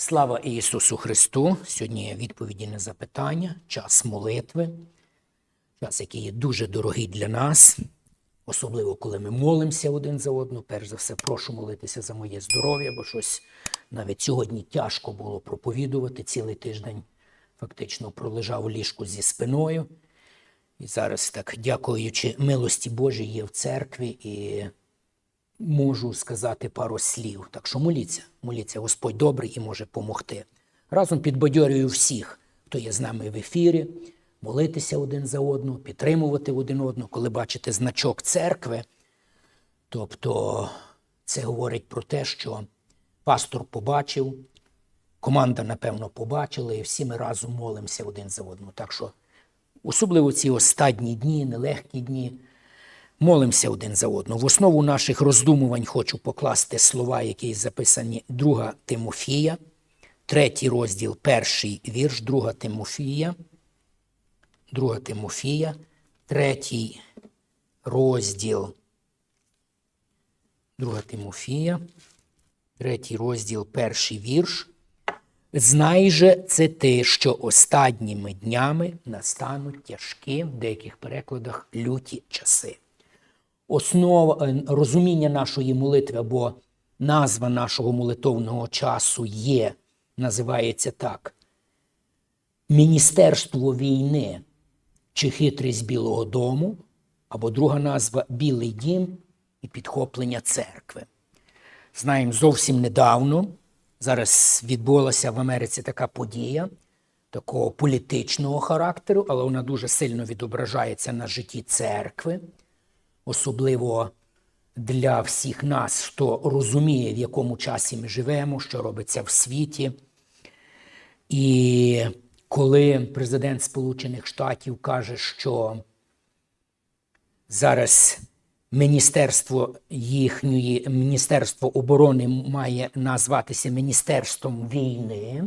Слава Ісусу Христу! Сьогодні відповіді на запитання, час молитви, час, який є дуже дорогий для нас, особливо коли ми молимося один за одного. Перш за все, прошу молитися за моє здоров'я, бо щось навіть сьогодні тяжко було проповідувати. Цілий тиждень фактично пролежав у ліжку зі спиною. І зараз, так, дякуючи милості Божій, є в церкві і можу сказати пару слів. Так що моліться, моліться, Господь добрий і може помогти. Разом підбадьорюю всіх, хто є з нами в ефірі, молитися один за одного, підтримувати один одного, коли бачите значок церкви. Тобто це говорить про те, що пастор побачив, команда, напевно, побачила, і всі ми разом молимося один за одного. Так що, особливо ці останні дні, нелегкі дні, молимося один за одного. В основу наших роздумувань хочу покласти слова, які записані 2 Тимофія, третій розділ, перший вірш, 2 Тимофія, 2 Тимофія, третій розділ, 2 Тимофія, третій розділ, перший вірш. Знай же це ти, що останніми днями настануть тяжкі, в деяких перекладах люті часи. Основа е, розуміння нашої молитви або назва нашого молитовного часу є, називається так: Міністерство війни чи хитрість Білого Дому, або друга назва Білий дім і підхоплення церкви. Знаємо, зовсім недавно зараз відбулася в Америці така подія такого політичного характеру, але вона дуже сильно відображається на житті церкви, особливо для всіх нас, хто розуміє, в якому часі ми живемо, що робиться в світі. І коли президент Сполучених Штатів каже, що зараз міністерство їхньої Міністерство оборони має назватися Міністерством війни,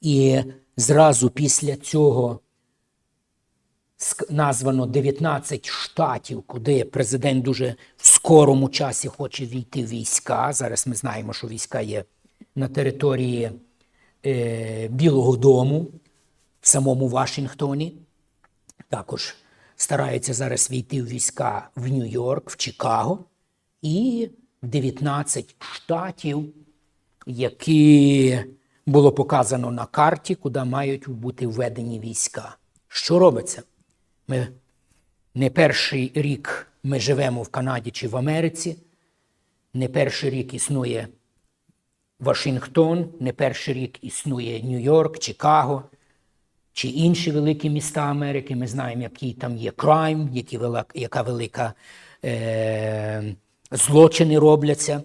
і зразу після цього названо 19 штатів, куди президент дуже в скорому часі хоче війти в війська. Зараз ми знаємо, що війська є на території е, Білого Дому в самому Вашингтоні. Також стараються зараз війти в війська в Нью-Йорк, в Чикаго і 19 штатів, які було показано на карті, куди мають бути введені війська. Що робиться? Ми не перший рік ми живемо в Канаді чи в Америці, не перший рік існує Вашингтон, не перший рік існує Нью-Йорк, Чикаго чи інші великі міста Америки. Ми знаємо, який там є крайм, які яка велика е, злочини робляться.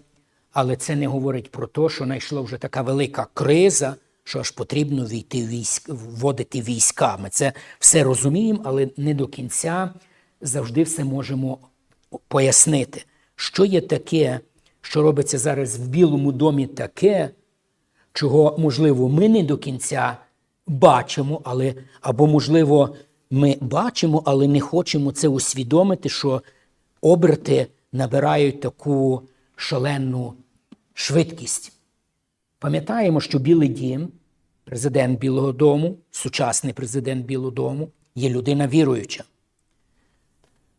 Але це не говорить про те, що знайшла вже така велика криза, що аж потрібно війти військ, вводити війська. Ми це все розуміємо, але не до кінця завжди все можемо пояснити, що є таке, що робиться зараз в Білому домі таке, чого, можливо, ми не до кінця бачимо, але, або, можливо, ми бачимо, але не хочемо це усвідомити, що оберти набирають таку шалену швидкість. Пам'ятаємо, що Білий дім, президент Білого Дому, сучасний президент Білого Дому, є людина віруюча.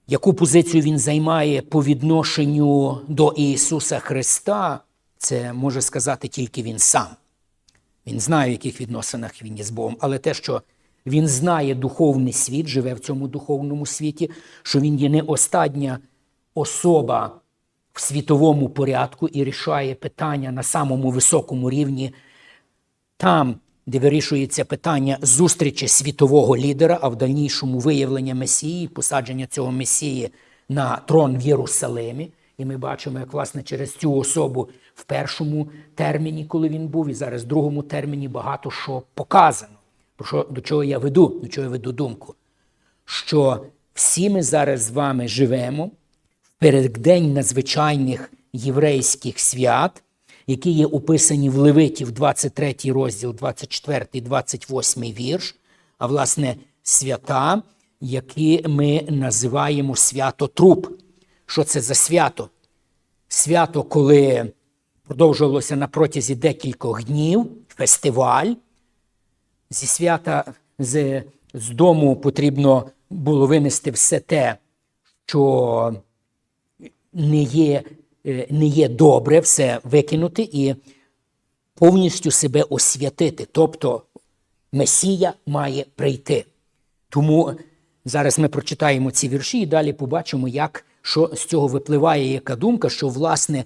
Яку позицію він займає по відношенню до Ісуса Христа, це може сказати тільки він сам. Він знає, в яких відносинах він є з Богом, але те, що він знає духовний світ, живе в цьому духовному світі, що він є не остання особа в світовому порядку і рішає питання на самому високому рівні, там, де вирішується питання зустрічі світового лідера, а в дальнішому виявлення Месії, посадження цього Месії на трон в Єрусалимі. І ми бачимо, як власне через цю особу в першому терміні, коли він був, і зараз в другому терміні багато що показано. Про що, до чого я веду, до чого я веду думку? Що всі ми зараз з вами живемо переддень надзвичайних єврейських свят, які є описані в Левитів 23 розділ, 24, 28 вірш, а власне свята, які ми називаємо свято труп. Що це за свято? Свято, коли продовжувалося на протязі декількох днів, фестиваль. Зі свята з, з дому потрібно було винести все те, що не є, е, не є добре, все викинути і повністю себе освятити. Тобто Месія має прийти. Тому зараз ми прочитаємо ці вірші і далі побачимо, як що з цього випливає яка думка, що власне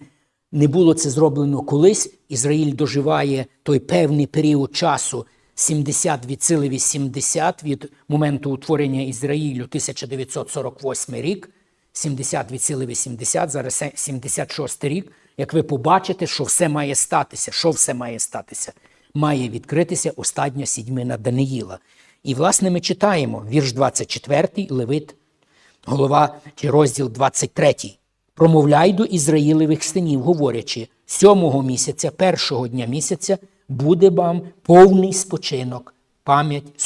не було це зроблено колись. Ізраїль доживає той певний період часу 70 від сили 80 від моменту утворення Ізраїлю 1948 рік. 70 від сили 80, зараз 76 рік. Як ви побачите, що все має статися, що все має статися? Має відкритися остання сідьмина Даниїла. І, власне, ми читаємо вірш 24, Левит, голова чи розділ 23. Промовляй до Ізраїлевих синів, говорячи, сьомого місяця, першого дня місяця, буде вам повний спочинок, пам'ять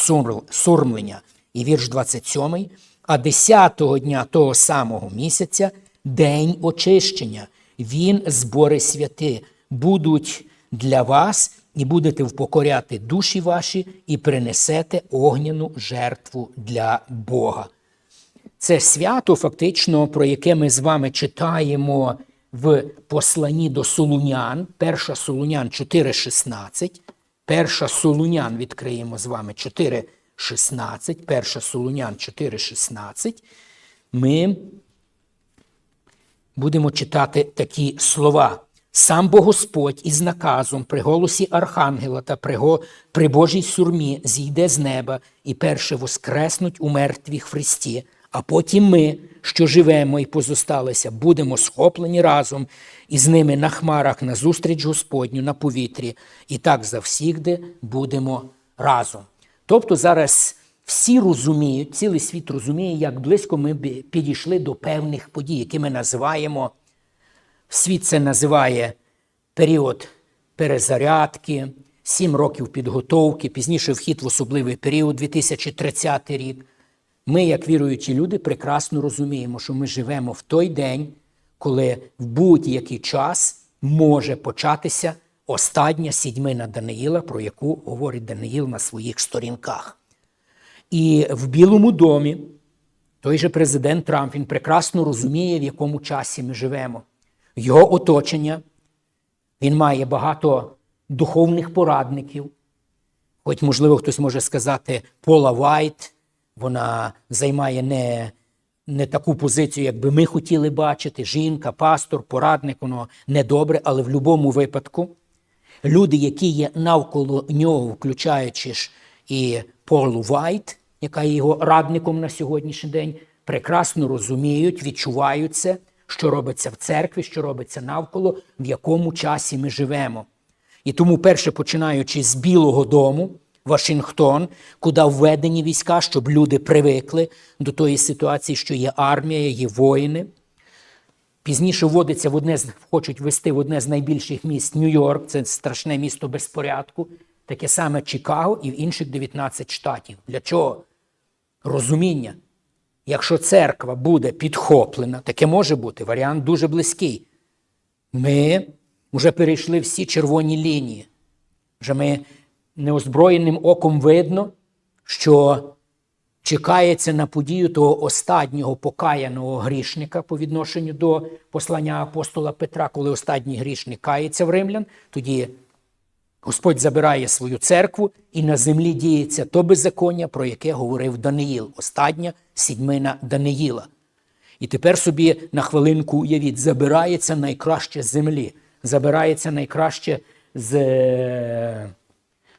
сурмлення. І вірш 27. А десятого дня того самого місяця день очищення. Він збори святи будуть для вас, і будете впокоряти душі ваші, і принесете огняну жертву для Бога. Це свято, фактично, про яке ми з вами читаємо в посланні до Солунян, перша Солунян 4,16. Перша Солунян відкриємо з вами 4,16. Перша Солунян 4,16. Ми будемо читати такі слова. Сам Бог Господь із наказом при голосі Архангела та при, го- при Божій сурмі зійде з неба і перше воскреснуть у мертвіх Христі, а потім ми, що живемо і позосталися, будемо схоплені разом із ними на хмарах на зустріч Господню на повітрі, і так завсігди будемо разом. Тобто зараз всі розуміють, цілий світ розуміє, як близько ми підійшли до певних подій, які ми називаємо Світ це називає період перезарядки, сім років підготовки, пізніше вхід в особливий період 2030 рік. Ми, як віруючі люди, прекрасно розуміємо, що ми живемо в той день, коли в будь-який час може початися остання сідьмина Даниїла, про яку говорить Даниїл на своїх сторінках. І в Білому домі той же президент Трамп він прекрасно розуміє, в якому часі ми живемо. Його оточення, він має багато духовних порадників. Хоч, можливо, хтось може сказати, Пола Вайт, вона займає не, не таку позицію, як би ми хотіли бачити. Жінка, пастор, порадник, воно недобре, але в будь-якому випадку люди, які є навколо нього, включаючи ж і Полу Вайт, яка є його радником на сьогоднішній день, прекрасно розуміють, відчувають це, що робиться в церкві, що робиться навколо, в якому часі ми живемо. І тому, перше, починаючи з Білого дому, Вашингтон, куди введені війська, щоб люди привикли до тої ситуації, що є армія, є воїни. Пізніше вводиться в одне з хочуть ввести в одне з найбільших міст Нью-Йорк, це страшне місто безпорядку, таке саме Чикаго і в інших 19 штатів. Для чого? Розуміння. Якщо церква буде підхоплена, таке може бути, варіант дуже близький. Ми вже перейшли всі червоні лінії. Вже ми неозброєним оком видно, що чекається на подію того останнього покаяного грішника по відношенню до послання апостола Петра, коли останній грішник кається в римлян, тоді Господь забирає свою церкву, і на землі діється то беззаконня, про яке говорив Даниїл, остання сідьмина Даниїла. І тепер собі на хвилинку уявіть, забирається найкраще з землі, забирається найкраще з е,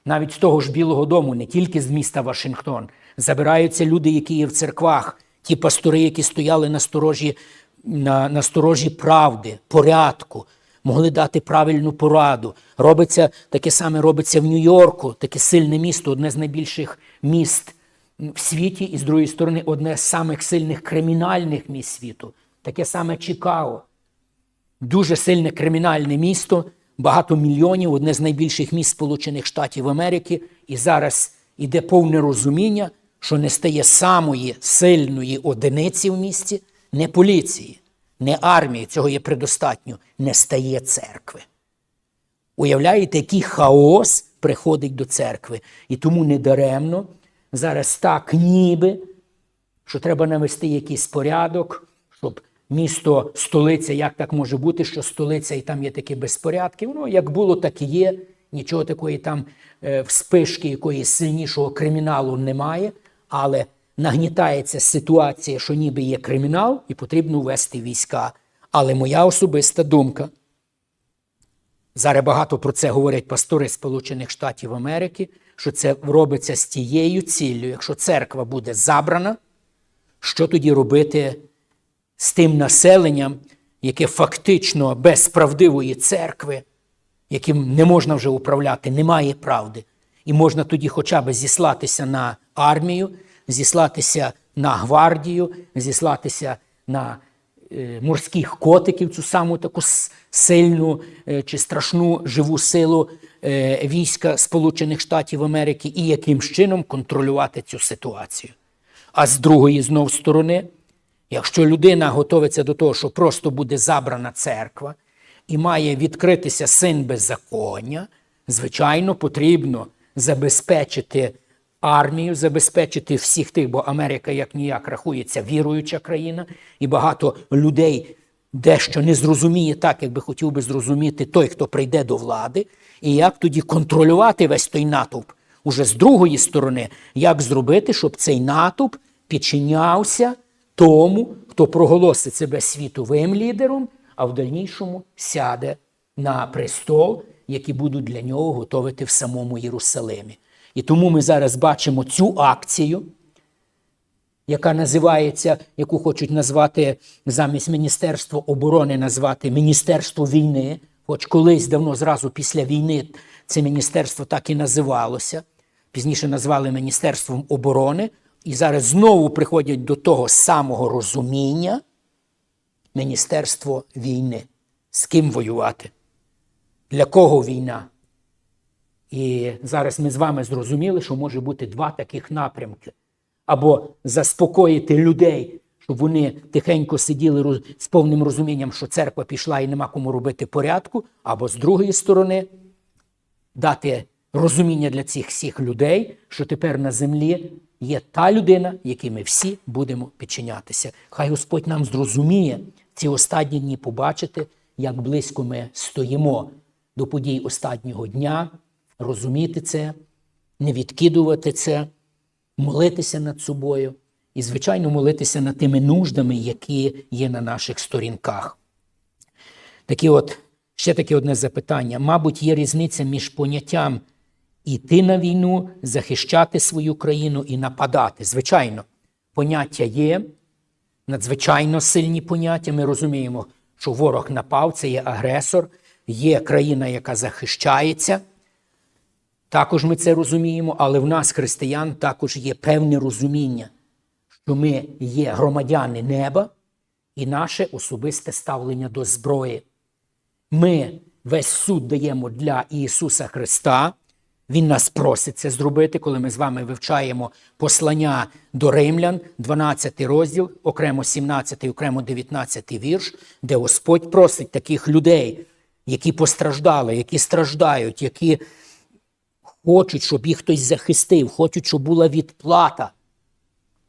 навіть з того ж Білого Дому, не тільки з міста Вашингтон. Забираються люди, які є в церквах, ті пастори, які стояли на сторожі, на, на сторожі правди, порядку, могли дати правильну пораду. Робиться таке саме робиться в Нью-Йорку, таке сильне місто, одне з найбільших міст в світі, і з другої сторони, одне з самих сильних кримінальних міст світу, таке саме Чикаго. Дуже сильне кримінальне місто, багато мільйонів, одне з найбільших міст Сполучених Штатів Америки. І зараз іде повне розуміння, що не стає самої сильної одиниці в місті, не поліції, не армії, цього є предостатньо, не стає церкви. Уявляєте, який хаос приходить до церкви. І тому недаремно зараз так ніби, що треба навести якийсь порядок, місто, столиця, як так може бути, що столиця і там є такі безпорядки. Воно як було, так і є. Нічого такої там е, вспишки, якоїсь сильнішого криміналу немає, але нагнітається ситуація, що ніби є кримінал, і потрібно ввести війська. Але моя особиста думка. Зараз багато про це говорять пастори Сполучених Штатів Америки, що це робиться з тією ціллю, якщо церква буде забрана, що тоді робити з тим населенням, яке фактично без правдивої церкви, яким не можна вже управляти, немає правди. І можна тоді хоча б зіслатися на армію, зіслатися на гвардію, зіслатися на е, морських котиків, цю саму таку сильну е, чи страшну живу силу е, війська Сполучених Штатів Америки, і яким чином контролювати цю ситуацію. А з другої знов сторони, якщо людина готовиться до того, що просто буде забрана церква і має відкритися син беззаконня, звичайно, потрібно забезпечити армію, забезпечити всіх тих, бо Америка як ніяк рахується віруюча країна, і багато людей дещо не зрозуміє так, як би хотів би зрозуміти той, хто прийде до влади, і як тоді контролювати весь той натовп. Уже з другої сторони, як зробити, щоб цей натовп підчинявся тому, хто проголосить себе світовим лідером, а в дальнішому сяде на престол, який будуть для нього готовити в самому Єрусалимі. І тому ми зараз бачимо цю акцію, яка називається, яку хочуть назвати замість Міністерства оборони, назвати Міністерство війни. Хоч колись давно, зразу після війни, це міністерство так і називалося. Пізніше назвали Міністерством оборони. І зараз знову приходять до того самого розуміння Міністерство війни. З ким воювати? Для кого війна? І зараз ми з вами зрозуміли, що може бути два таких напрямки. Або заспокоїти людей, щоб вони тихенько сиділи з повним розумінням, що церква пішла і нема кому робити порядку, або з другої сторони дати розуміння для цих всіх людей, що тепер на землі є та людина, якій ми всі будемо підчинятися. Хай Господь нам зрозуміє ці останні дні побачити, як близько ми стоїмо до подій останнього дня, розуміти це, не відкидувати це, молитися над собою і, звичайно, молитися над тими нуждами, які є на наших сторінках. Такі от, ще таке одне запитання. Мабуть, є різниця між поняттям іти на війну, захищати свою країну і нападати. Звичайно, поняття є, надзвичайно сильні поняття. Ми розуміємо, що ворог напав, це є агресор, є країна, яка захищається. Також ми це розуміємо, але в нас, християн, також є певне розуміння, що ми є громадяни неба і наше особисте ставлення до зброї. Ми весь суд даємо для Ісуса Христа. Він нас просить це зробити, коли ми з вами вивчаємо послання до римлян, 12 розділ, окремо 17, окремо 19 вірш, де Господь просить таких людей, які постраждали, які страждають, які хочуть, щоб їх хтось захистив, хочуть, щоб була відплата.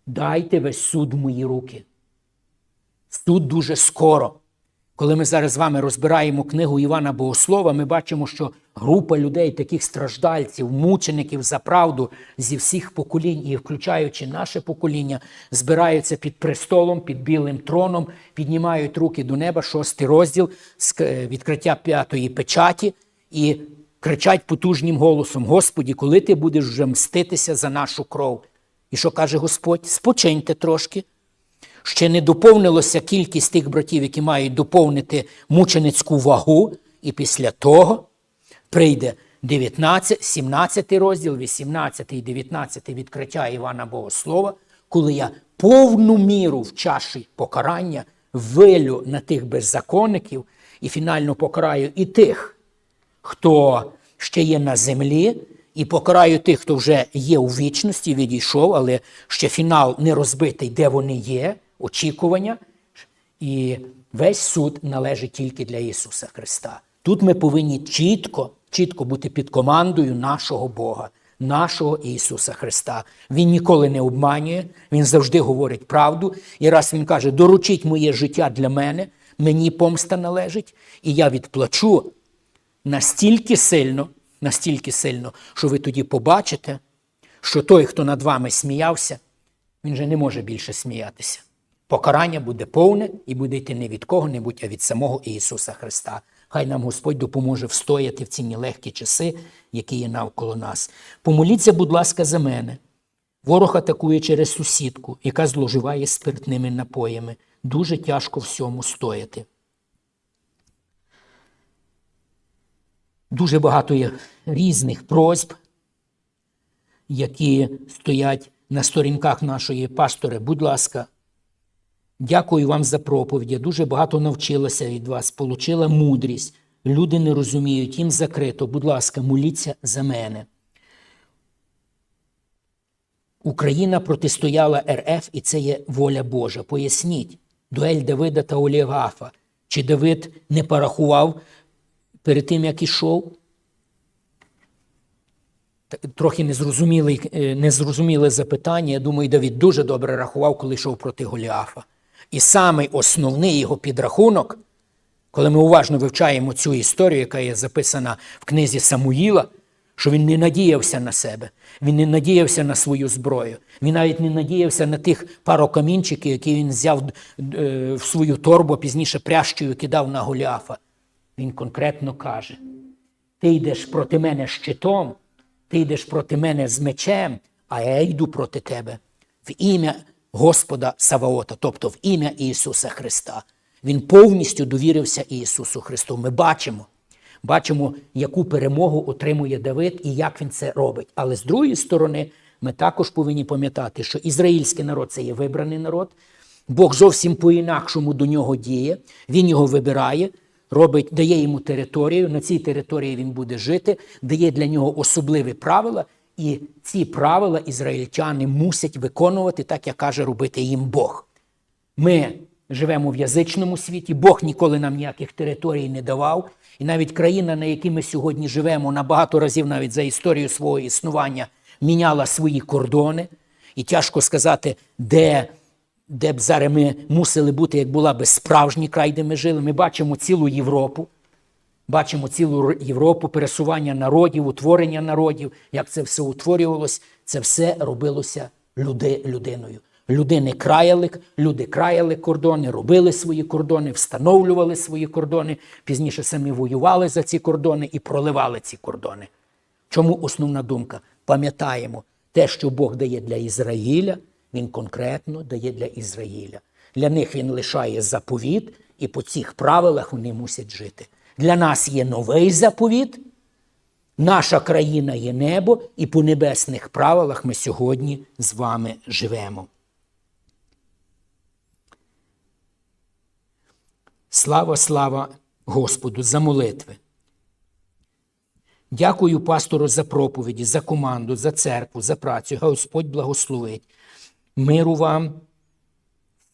Дайте весь суд в мої руки. Суд дуже скоро. Коли ми зараз з вами розбираємо книгу Івана Богослова, ми бачимо, що група людей, таких страждальців, мучеників за правду зі всіх поколінь, і включаючи наше покоління, збираються під престолом, під білим троном, піднімають руки до неба, шостий розділ е, відкриття п'ятої печаті, і кричать потужнім голосом: Господі, коли ти будеш вже мститися за нашу кров? І що каже Господь? Спочиньте трошки. Ще не доповнилося кількість тих братів, які мають доповнити мученицьку вагу, і після того прийде 19, 17 розділ, 18 і 19 відкриття Івана Богослова, коли я повну міру в чаші покарання вилю на тих беззаконників і фінально покараю і тих, хто ще є на землі, і покараю тих, хто вже є у вічності, відійшов, але ще фінал не розбитий, де вони є, очікування. І весь суд належить тільки для Ісуса Христа. Тут ми повинні чітко чітко бути під командою нашого Бога, нашого Ісуса Христа. Він ніколи не обманює, Він завжди говорить правду. І раз Він каже, доручіть моє життя для мене, мені помста належить, і я відплачу настільки сильно, настільки сильно, що ви тоді побачите, що той, хто над вами сміявся, він же не може більше сміятися. Покарання буде повне і буде йти не від кого-небудь, а від самого Ісуса Христа. Хай нам Господь допоможе встояти в ці нелегкі часи, які є навколо нас. Помоліться, будь ласка, за мене. Ворог атакує через сусідку, яка зловживає спиртними напоями. Дуже тяжко всьому стояти. Дуже багато є різних просьб, які стоять на сторінках нашої пастори. Будь ласка, дякую вам за проповідь. Я дуже багато навчилася від вас, получила мудрість. Люди не розуміють, їм закрито. Будь ласка, моліться за мене. Україна протистояла РФ, і це є воля Божа. Поясніть, дуель Давида та Олігафа. Чи Давид не порахував перед тим, як ішов? Трохи незрозуміле, незрозуміле запитання. Я думаю, Давид дуже добре рахував, коли йшов проти Голіафа. І самий основний його підрахунок, коли ми уважно вивчаємо цю історію, яка є записана в книзі Самуїла, що він не надіявся на себе, він не надіявся на свою зброю, він навіть не надіявся на тих пару камінчиків, які він взяв е, в свою торбу, пізніше прящою кидав на Голіафа. Він конкретно каже: ти йдеш проти мене щитом, ти йдеш проти мене з мечем, а я йду проти тебе в ім'я Господа Саваота, тобто в ім'я Ісуса Христа. Він повністю довірився Ісусу Христу. Ми бачимо, бачимо, яку перемогу отримує Давид і як він це робить. Але з другої сторони, ми також повинні пам'ятати, що ізраїльський народ це є вибраний народ. Бог зовсім по-інакшому до нього діє, він його вибирає, робить, дає йому територію. На цій території він буде жити, дає для нього особливі правила, і ці правила ізраїльтяни мусять виконувати, так як каже робити їм Бог. Ми живемо в язичному світі, Бог ніколи нам ніяких територій не давав. І навіть країна, на якій ми сьогодні живемо, на багато разів навіть за історію свого існування міняла свої кордони. І тяжко сказати, де, де б зараз ми мусили бути, як була би справжній край, де ми жили. Ми бачимо цілу Європу. Бачимо цілу Європу, пересування народів, утворення народів, як це все утворювалось, це все робилося люди, людиною. Людини краяли, люди краяли кордони, робили свої кордони, встановлювали свої кордони, пізніше самі воювали за ці кордони і проливали ці кордони. Чому основна думка? Пам'ятаємо, те, що Бог дає для Ізраїля, Він конкретно дає для Ізраїля. Для них він лишає заповіт, і по цих правилах вони мусять жити. Для нас є новий заповіт, наша країна є небо, і по небесних правилах ми сьогодні з вами живемо. Слава, слава Господу за молитви. Дякую пастору за проповіді, за команду, за церкву, за працю. Господь благословить. Миру вам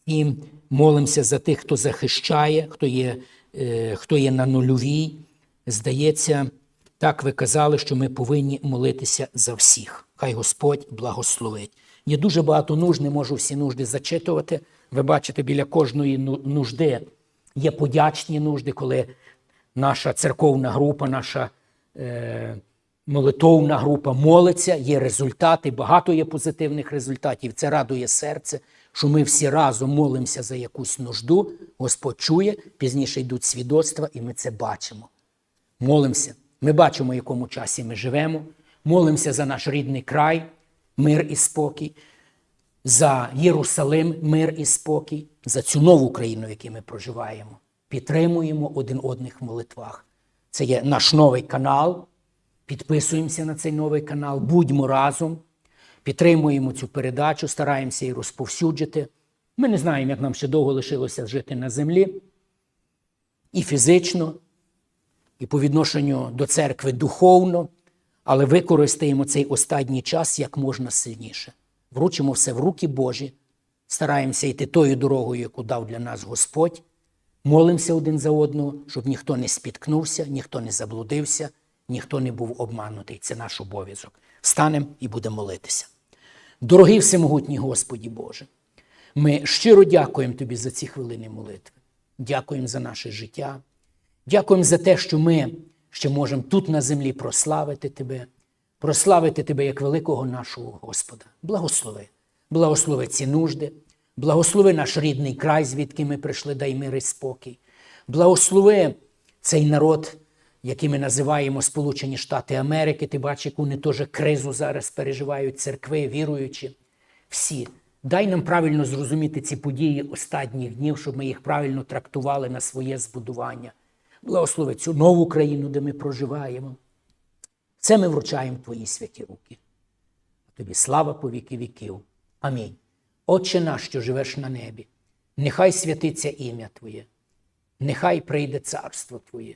і молимося за тих, хто захищає, хто є, е, хто є на нульовій. Здається, так ви казали, що ми повинні молитися за всіх. Хай Господь благословить. Є дуже багато нужд, не можу всі нужди зачитувати. Ви бачите, біля кожної ну- нужди є подячні нужди, коли наша церковна група, наша е, молитовна група молиться, є результати, багато є позитивних результатів. Це радує серце, що ми всі разом молимося за якусь нужду. Господь чує, пізніше йдуть свідоцтва, і ми це бачимо. Молимося. Ми бачимо, в якому часі ми живемо. Молимося за наш рідний край, мир і спокій, за Єрусалим, мир і спокій, за цю нову країну, в якій ми проживаємо. Підтримуємо один одних в молитвах. Це є наш новий канал. Підписуємося на цей новий канал, будьмо разом, підтримуємо цю передачу, стараємося її розповсюджити. Ми не знаємо, як нам ще довго лишилося жити на землі, і фізично, і по відношенню до церкви духовно, але використаємо цей останній час як можна сильніше. Вручимо все в руки Божі, стараємося йти тою дорогою, яку дав для нас Господь, молимося один за одного, щоб ніхто не спіткнувся, ніхто не заблудився, ніхто не був обманутий. Це наш обов'язок. Встанемо і будемо молитися. Дорогий всемогутній Господі Боже, ми щиро дякуємо Тобі за ці хвилини молитви. Дякуємо за наше життя. Дякуємо за те, що ми ще можемо тут на землі прославити Тебе, прославити Тебе як великого нашого Господа. Благослови. Благослови ці нужди, благослови наш рідний край, звідки ми прийшли, дай мир і спокій. Благослови цей народ, який ми називаємо Сполучені Штати Америки. Ти бачиш, яку вони теж кризу зараз переживають, церкви, віруючі. Всі. Дай нам правильно зрозуміти ці події останніх днів, щоб ми їх правильно трактували на своє збудування. Благослови цю нову країну, де ми проживаємо. Це ми вручаємо Твої святі руки. Тобі слава по віки віків. Амінь. Отче наш, що живеш на небі, нехай святиться ім'я Твоє, нехай прийде царство Твоє,